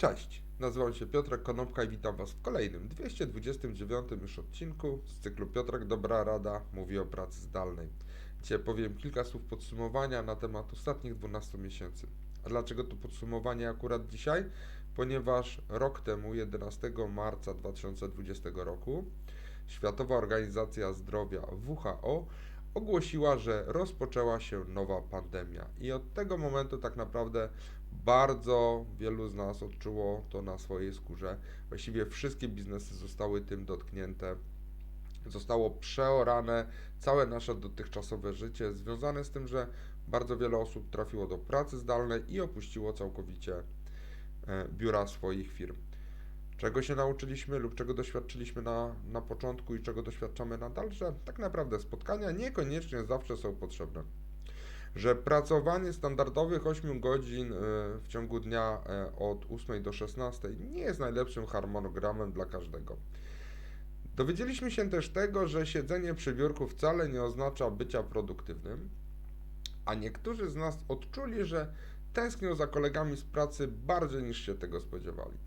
Cześć, nazywam się Piotrek Konopka i witam Was w kolejnym 229 już odcinku z cyklu Piotrek Dobra Rada mówi o pracy zdalnej. Dzisiaj powiem kilka słów podsumowania na temat ostatnich 12 miesięcy. A dlaczego to podsumowanie akurat dzisiaj? Ponieważ rok temu, 11 marca 2020 roku, Światowa Organizacja Zdrowia WHO ogłosiła, że rozpoczęła się nowa pandemia. I od tego momentu tak naprawdę bardzo wielu z nas odczuło to na swojej skórze. Właściwie wszystkie biznesy zostały tym dotknięte. Zostało przeorane całe nasze dotychczasowe życie, związane z tym, że bardzo wiele osób trafiło do pracy zdalnej i opuściło całkowicie e, biura swoich firm. Czego się nauczyliśmy lub czego doświadczyliśmy na, na początku i czego doświadczamy nadal, że tak naprawdę spotkania niekoniecznie zawsze są potrzebne że pracowanie standardowych 8 godzin e, w ciągu dnia e, od 8 do 16 nie jest najlepszym harmonogramem dla każdego. Dowiedzieliśmy się też tego, że siedzenie przy biurku wcale nie oznacza bycia produktywnym, a niektórzy z nas odczuli, że tęsknią za kolegami z pracy bardziej niż się tego spodziewali.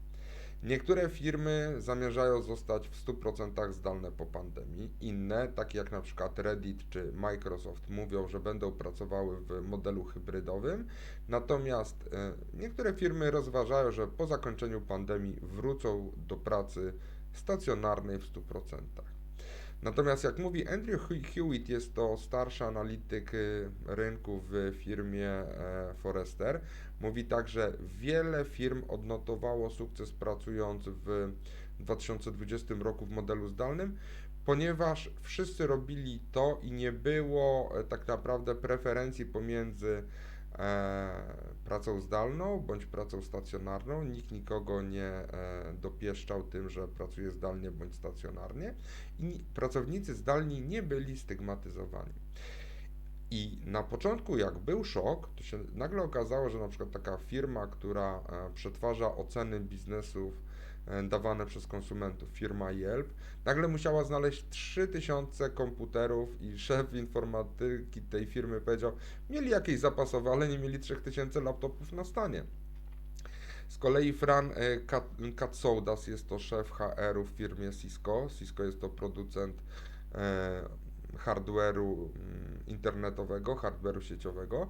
Niektóre firmy zamierzają zostać w 100% zdalne po pandemii, inne, takie jak na przykład Reddit czy Microsoft, mówią, że będą pracowały w modelu hybrydowym, natomiast e, niektóre firmy rozważają, że po zakończeniu pandemii wrócą do pracy stacjonarnej w 100%. Natomiast jak mówi Andrew Hewitt, jest to starszy analityk y, rynku w firmie e, Forrester, mówi tak, że wiele firm odnotowało sukces pracując w 2020 roku w modelu zdalnym, ponieważ wszyscy robili to i nie było e, tak naprawdę preferencji pomiędzy pracą zdalną bądź pracą stacjonarną. Nikt nikogo nie e, dopieszczał tym, że pracuje zdalnie bądź stacjonarnie i pracownicy zdalni nie byli stygmatyzowani. I na początku, jak był szok, to się nagle okazało, że na przykład taka firma, która e, przetwarza oceny biznesów e, dawane przez konsumentów, firma Yelp, nagle musiała znaleźć 3000 komputerów i szef informatyki tej firmy powiedział, mieli jakieś zapasowe, ale nie mieli 3000 laptopów na stanie. Z kolei Fran e, Katsoudas jest to szef HR-u w firmie Cisco. Cisco jest to producent hardware'u mm, internetowego, hardware'u sieciowego.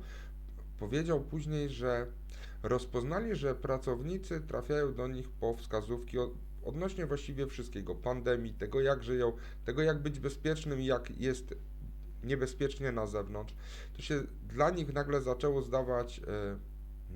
Powiedział później, że rozpoznali, że pracownicy trafiają do nich po wskazówki odnośnie właściwie wszystkiego, pandemii, tego jak żyją, tego jak być bezpiecznym jak jest niebezpiecznie na zewnątrz. To się dla nich nagle zaczęło zdawać e,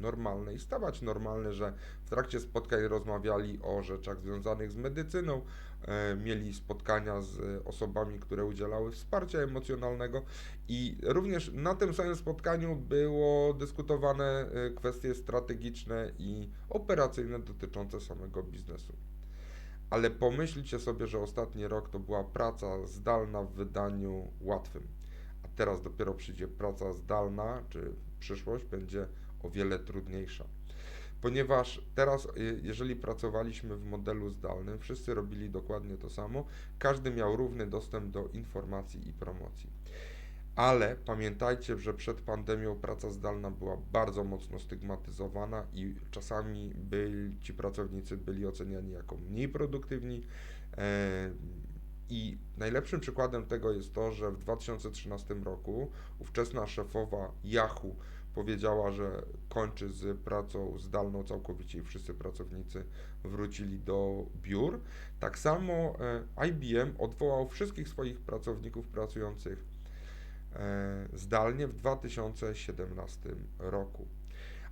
normalne i stawać normalne, że w trakcie spotkań rozmawiali o rzeczach związanych z medycyną, e, mieli spotkania z osobami, które udzielały wsparcia emocjonalnego i również na tym samym spotkaniu było dyskutowane e, kwestie strategiczne i operacyjne dotyczące samego biznesu. Ale pomyślcie sobie, że ostatni rok to była praca zdalna w wydaniu łatwym, a teraz dopiero przyjdzie praca zdalna, czy przyszłość będzie o wiele trudniejsza. Ponieważ teraz, y, jeżeli pracowaliśmy w modelu zdalnym, wszyscy robili dokładnie to samo, każdy miał równy dostęp do informacji i promocji. Ale pamiętajcie, że przed pandemią praca zdalna była bardzo mocno stygmatyzowana i czasami byli, ci pracownicy byli oceniani jako mniej produktywni. E, I najlepszym przykładem tego jest to, że w 2013 roku ówczesna szefowa Yahoo powiedziała, że kończy z pracą zdalną całkowicie i wszyscy pracownicy wrócili do biur. Tak samo e, IBM odwołał wszystkich swoich pracowników pracujących e, zdalnie w 2017 roku.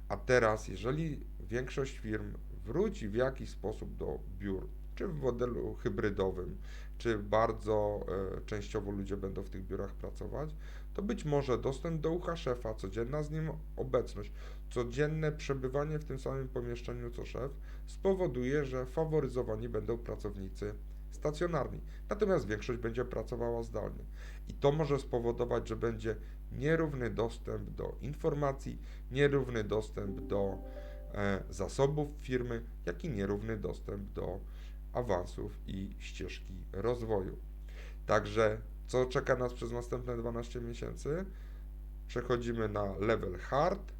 A teraz, jeżeli większość firm wróci w jakiś sposób do biur, czy w modelu hybrydowym, czy bardzo e, częściowo ludzie będą w tych biurach pracować, to być może dostęp do ucha szefa, codzienna z nim obecność, codzienne przebywanie w tym samym pomieszczeniu co szef spowoduje, że faworyzowani będą pracownicy stacjonarni. Natomiast większość będzie pracowała zdalnie. I to może spowodować, że będzie nierówny dostęp do informacji, nierówny dostęp do e, zasobów firmy, jak i nierówny dostęp do awansów i ścieżki rozwoju. Także co czeka nas przez następne 12 miesięcy? Przechodzimy na level hard,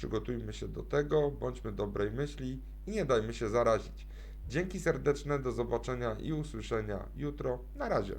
Przygotujmy się do tego, bądźmy dobrej myśli i nie dajmy się zarazić. Dzięki serdeczne, do zobaczenia i usłyszenia jutro. Na razie.